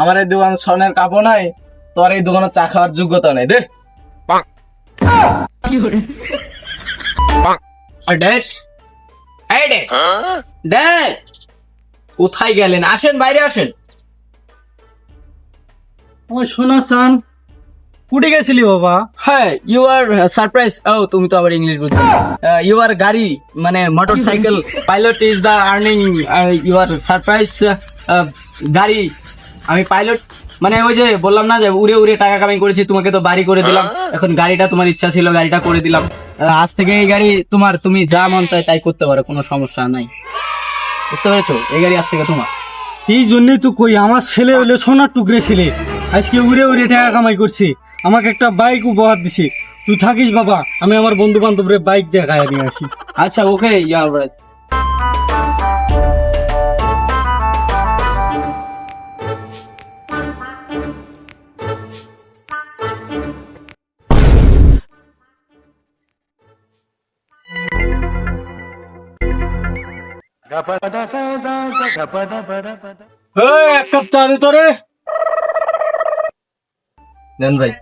আমার এই দোকান স্বর্ণের কাপড় নাই তোর এই দোকানে চা খাওয়ার যোগ্যতা নেই দে। ড্যাড কোথায় গেলেন? আসেন বাইরে আসেন। আমার সোনা সান কুটে গেছিলি বাবা? হ্যাঁ ইউ আর সারপ্রাইজ ও তুমি তো আবার ইংলিশ বুঝছ ইউ আর গাড়ি মানে motor cycle pilot is the earning you are surprise গাড়ি। আমি পাইলট মানে ওই যে বললাম না যে উড়ে উড়ে টাকা কামাই করেছি তোমাকে তো বাড়ি করে দিলাম। এখন গাড়িটা তোমার ইচ্ছা ছিল গাড়িটা করে দিলাম। আজ থেকে এই গাড়ি তোমার তুমি যা মন চায় তাই করতে পারো কোনো সমস্যা নাই। বুঝতে পেরেছ? এই গাড়ি আজ থেকে তোমার। এই জন্যই তো কই আমার ছেলে হইলে সোনার টুকরে ছেলে। আজকে উড়ে উড়ে টাকা কামাই করছি। আমাকে একটা বাইক উপহার দিছি। তুই থাকিস বাবা আমি আমার বন্ধু বান্ধবরে বাইক দেখায় নিয়ে আসি। আচ্ছা ওকে ইয়া এক কাপ চা দে তোরে। দেন ভাই।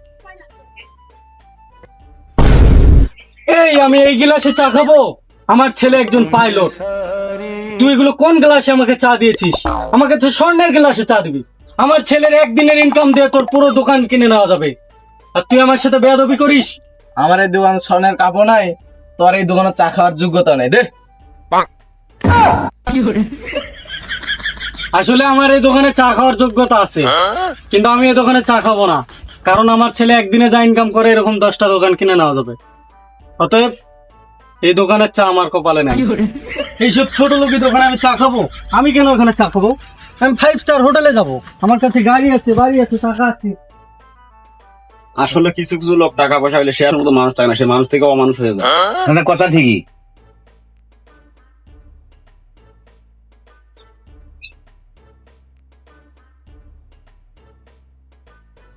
এই আমি এই গিলাসে চা খাব। আমার ছেলে একজন পাইলট। তুই এগুলো কোন গ্লাসে আমাকে চা দিয়েছিস? আমাকে তো স্বর্ণের গ্লাসে চা দিবি। আমার ছেলের একদিনের ইনকাম দিয়ে তোর পুরো দোকান কিনে নেওয়া যাবে। আর তুই আমার সাথে বেয়াদবি করিস? আমার এই দোকান স্বর্ণের কাপড় নাই তোর এই দোকানে চা খাওয়ার যোগ্যতা নেই দে। আসলে আমার এই দোকানে চা খাওয়ার যোগ্যতা আছে। কিন্তু আমি এই দোকানে চা খাব না। কারণ আমার ছেলে একদিনে যা ইনকাম করে এরকম দশটা দোকান কিনে নেওয়া যাবে। অতএব এই দোকানের চা আমার কপালে নাই। এইসব ছোট লোকের দোকানে আমি চা খাব? আমি কেন ওখানে চা খাব? আমি ফাইভ স্টার হোটেলে যাব। আমার কাছে গাড়ি আছে বাড়ি আছে টাকা আছে। আসলে কিছু কিছু লোক টাকা পয়সা হলে শেয়ার মতো মানুষ থাকে না সে মানুষ থেকে অমানুষ হয়ে যায়। কথা ঠিকই।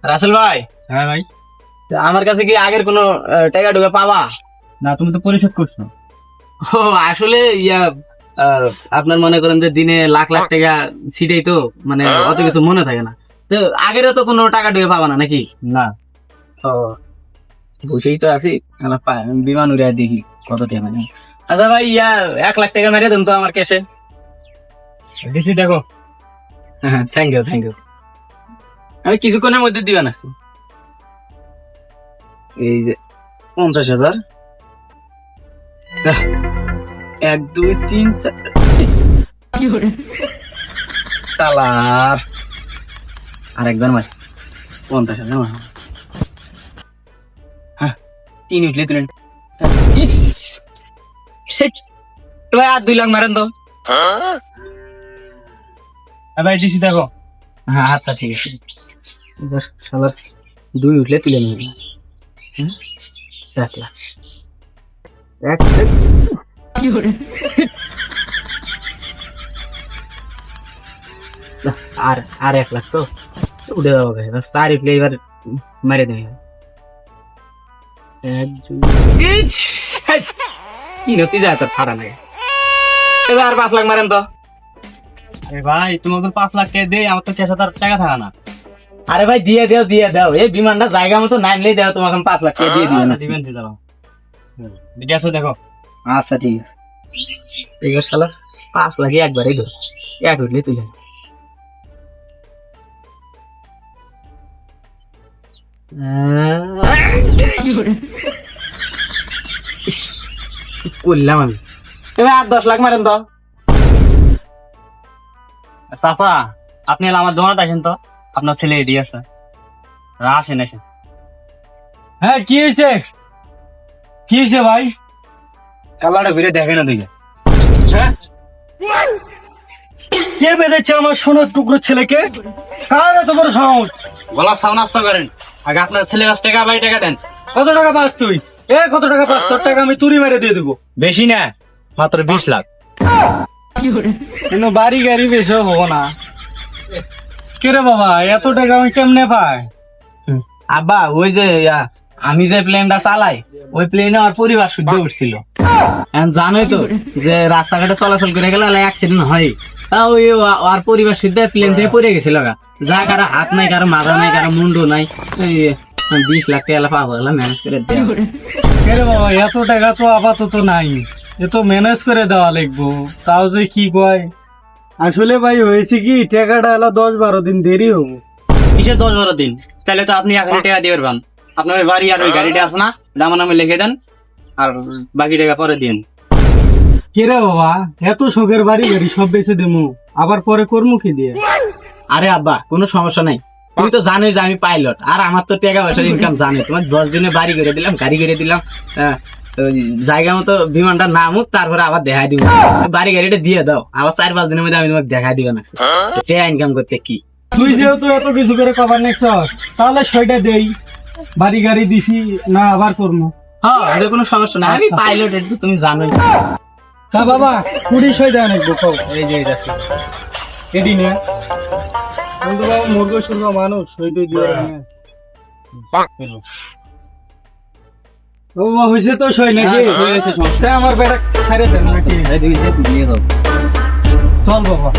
রাসেল ভাই হ্যাঁ ভাই। আমার কাছে কি আগের কোনো টাকা টুকা পাবা না তুমি তো পরিশোধ করছ। ও আসলে ইয়া আপনার মনে করেন যে দিনে লাখ লাখ টাকা ছিটেই তো মানে অত কিছু মনে থাকে না। তো আগেরও তো কোনো টাকা টুকা পাবা না নাকি? না। ও বসেই তো আছি। বিমান উড়ে দেখি কত টাকা মানে আচ্ছা ভাই ইয়া এক লাখ টাকা মেরে দেন তো আমার ক্যাশে দিছি দেখো। হ্যাঁ থ্যাংক ইউ থ্যাংক ইউ আমি কিছুক্ষণের মধ্যে দিবেন আছি। এই যে পঞ্চাশ হাজার। এক দুই তিন চার কালার আর একবার মার। পঞ্চাশ হাজার মার। হ্যাঁ তিন উঠলে তুলেন আর দুই লাখ মারেন তো। হ্যাঁ ভাই দিছি দেখো। হ্যাঁ আচ্ছা ঠিক আছে। এবার শালার দুই উঠলে তুলে নেবে এক লাখ এক আর আর এক লাখ তো। উঠে যাব এবার চার উঠলে এবার মেরে দেবে। এক, দুই কি নতি যায় তোর ফাটা লাগে। এবার পাঁচ লাখ মারেন তো। আরে ভাই তোমাকে পাঁচ লাখ টাকা দেই আমার তো ক্যাশ টাকা থাকা না। আরে ভাই দিয়ে দাও দিয়ে দাও। এই বিমানটা জায়গা মতো নামলেই দাও তোমাকে আমি পাঁচ লাখ টাকা দিয়ে দিবেন দিবেন দিয়ে দাও। গেছে দেখো। আচ্ছা ঠিক আছে। ঠিক আছে শালা। পাঁচ লাখে একবারেই ধর। এক উঠলে তুলে করলাম আমি। এবার আর দশ লাখ মারেন তো। চাচা আপনি আমার দোকানে আসেন তো। আপনার ছেলে এডি আছে। আসেন আসেন। হ্যাঁ কি হয়েছে? কি হয়েছে ভাই? কালারটা ঘুরে দেখে না তুই হ্যাঁ? কে বেঁধেছে আমার সোনার টুকরো ছেলেকে? কার এত বড় সাহস? গলা সাউন্ড আসতে করেন। আগে আপনার ছেলে কাছ টাকা বাই টাকা দেন। কত টাকা পাস তুই? এ কত টাকা পাস? তোর টাকা আমি তুরি মেরে দিয়ে দেবো। বেশি না মাত্র বিশ লাখ। কিন্তু বাড়ি গাড়ি বেশি হব না? কে বাবা এত টাকা আমি কেমনে পাই? আব্বা ওই যে আমি যে প্লেনটা চালাই ওই প্লেনে আমার পরিবার শুদ্ধ উঠছিল। জানোই তো যে রাস্তাঘাটে চলাচল করে গেলে অ্যাক্সিডেন্ট হয়। তা ওই আর পরিবার সিদ্ধা প্লেন থেকে পড়ে গেছিল যা কারও হাত নাই কারও মাথা নাই কারও মুন্ডু নাই বিশ লাখ টাকা পাবো ম্যানেজ করে দেয়। কেরে বাবা এত টাকা তো আপাতত নাই। এ তো ম্যানেজ করে দেওয়া লাগবো। তাও যে কি কয়? আসলে ভাই হয়েছে কি টাকাটা এলা দশ বারো দিন দেরি হব। কিসে দশ বারো দিন? তাহলে তো আপনি এখনই টাকা দিয়ে পারবেন আপনার ওই বাড়ি আর ওই গাড়িটা আছে না? দাম নামে লিখে দেন আর বাকি টাকা পরে দিন। কেরে বাবা এত শোকের বাড়ি গাড়ি সব বেঁচে দেবো। আবার পরে করব কি দিয়ে? আরে আব্বা কোনো সমস্যা নাই। তুমি তো জানোই যে আমি পাইলট আর আমার তো টাকা পয়সার ইনকাম জানোই। তোমার দশ দিনে বাড়ি করে দিলাম গাড়ি করে দিলাম আহ, ওই জায়গা মতো বিমানটা নামুক তারপরে আবার দেখা দিব। বাড়ি গাড়িটা দিয়ে দাও আবার চার পাঁচ দিনের মধ্যে আমি তোমাকে দেখা দিব না। টাকা ইনকাম করতে কি? তুই যেহেতু এত কিছু করে কভার নেক্স তাহলে সেটা দেই। বাড়ি গাড়ি দিছি না আবার করব। হ্যাঁ এটা কোনো সমস্যা নাই। আমি পাইলট একটু তুমি জানোই। তা বাবা কুড়ি ছয় দেয় নাকি কও। এই যে এটা এডি না। কিন্তু বাবা মুরগ সুরগ মানুষ। ওইটাই দিয়ে ও হয়েছে তো সই নাকি? হ্যাঁ, হয়েছে, সমস্যা তা আমার বেটা ছাড়ে দেন নাকি? চল বাবা।